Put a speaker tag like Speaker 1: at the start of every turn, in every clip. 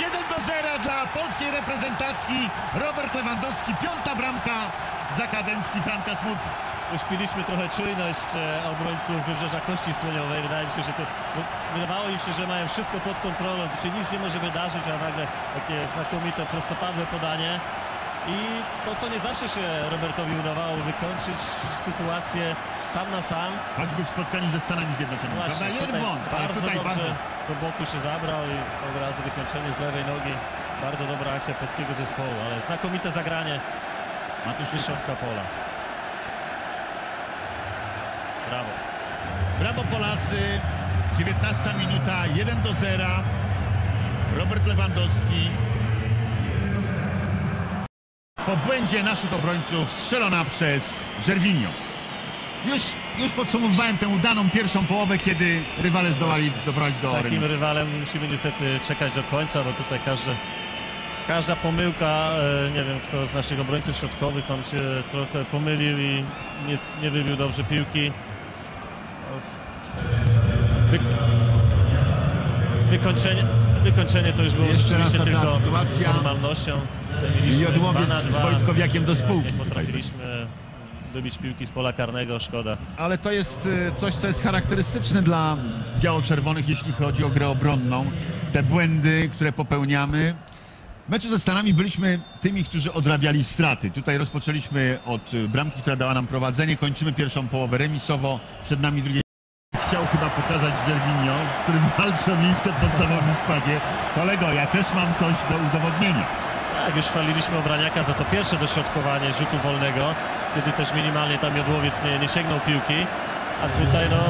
Speaker 1: 1 do 0 dla polskiej reprezentacji. Robert Lewandowski, piąta bramka za kadencji Franka Smuty.
Speaker 2: uśpiliśmy trochę czujność e, obrońców Wybrzeża Kości Słoniowej. Wydaje mi się, że to wydawało im się, że mają wszystko pod kontrolą, że się nic nie może wydarzyć, a nagle takie znakomite, prostopadłe podanie. I to, co nie zawsze się Robertowi udawało, wykończyć sytuację sam na sam.
Speaker 1: Choćby w spotkaniu ze Stanami Zjednoczonymi.
Speaker 2: Właśnie,
Speaker 1: Jeden
Speaker 2: tutaj
Speaker 1: błąd,
Speaker 2: bardzo
Speaker 1: tutaj
Speaker 2: dobrze
Speaker 1: bardzo.
Speaker 2: do boku się zabrał i od razu wykończenie z lewej nogi. Bardzo dobra akcja polskiego zespołu, ale znakomite zagranie
Speaker 1: Matusz
Speaker 2: środka pola. Brawo.
Speaker 1: Brawo Polacy. 19 minuta, 1 do 0. Robert Lewandowski. Po błędzie naszych obrońców strzelona przez Żerwinio. Już, już podsumowywałem tę udaną pierwszą połowę, kiedy rywale zdołali doprowadzić do
Speaker 2: Takim rywalem musimy niestety czekać do końca, bo tutaj każda, każda pomyłka, e, nie wiem kto z naszych obrońców środkowych tam się trochę pomylił i nie, nie wybił dobrze piłki. Wy, wykończenie, wykończenie to już było
Speaker 1: Jeszcze
Speaker 2: rzeczywiście tylko
Speaker 1: sytuacja.
Speaker 2: formalnością. Tutaj mieliśmy na
Speaker 1: z. Wojtkowiakiem do spółki
Speaker 2: Nie potrafiliśmy wybić piłki z pola karnego, szkoda.
Speaker 1: Ale to jest y, coś, co jest charakterystyczne dla biało-czerwonych, jeśli chodzi o grę obronną. Te błędy, które popełniamy. W meczu ze Stanami byliśmy tymi, którzy odrabiali straty. Tutaj rozpoczęliśmy od y, bramki, która dała nam prowadzenie. Kończymy pierwszą połowę remisowo. Przed nami drugie. Chciał chyba pokazać Derwinio, z którym walczy o miejsce w podstawowym składzie. Kolego, ja też mam coś do udowodnienia.
Speaker 2: Tak, już chwaliliśmy Obraniaka za to pierwsze dośrodkowanie rzutu wolnego, kiedy też minimalnie tam Jodłowiec nie, nie sięgnął piłki, a tutaj no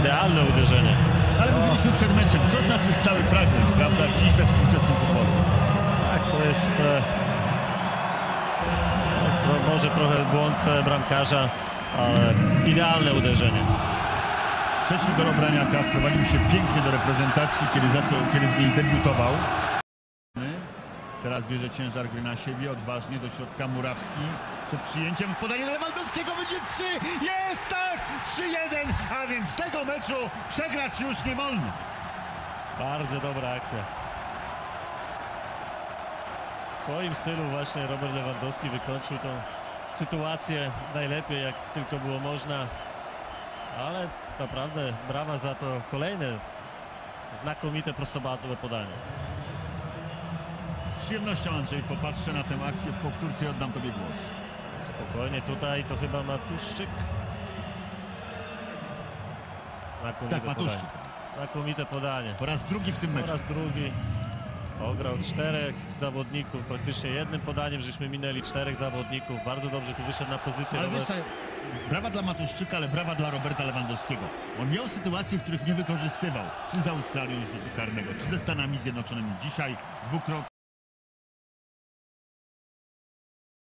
Speaker 2: idealne uderzenie.
Speaker 1: Ale mówiliśmy przed meczem, co znaczy stały fragment, prawda, dziś we współczesnym futbolu.
Speaker 2: Tak, to jest e, to może trochę błąd e, bramkarza, ale idealne uderzenie.
Speaker 1: Trzeci gol Obraniaka wprowadził się pięknie do reprezentacji, kiedy, zaczął, kiedy w niej debiutował. Teraz bierze ciężar gry na siebie, odważnie do środka Murawski. Przed przyjęciem podanie do Lewandowskiego będzie 3, jest tak, 3-1, a więc tego meczu przegrać już nie wolno.
Speaker 2: Bardzo dobra akcja. W swoim stylu właśnie Robert Lewandowski wykończył tą sytuację najlepiej jak tylko było można. Ale naprawdę brawa za to kolejne znakomite prostopadłe podanie.
Speaker 1: Z przyjemnością Andrzej popatrzę na tę akcję w powtórce i oddam Tobie głos.
Speaker 2: Spokojnie tutaj to chyba Matuszczyk. Znakomite
Speaker 1: Tak, Matuszczyk.
Speaker 2: podanie. Znakomite podanie.
Speaker 1: Po raz drugi w tym
Speaker 2: Po
Speaker 1: meczu.
Speaker 2: raz drugi ograł czterech zawodników, praktycznie jednym podaniem żeśmy minęli czterech zawodników. Bardzo dobrze tu wyszedł na pozycję.
Speaker 1: Ale
Speaker 2: Robert.
Speaker 1: wiesz, brawa dla Matuszczyka, ale brawa dla Roberta Lewandowskiego. On miał sytuacje, których nie wykorzystywał. Czy z Australią z rzutu karnego, czy ze Stanami Zjednoczonymi. Dzisiaj dwukrotnie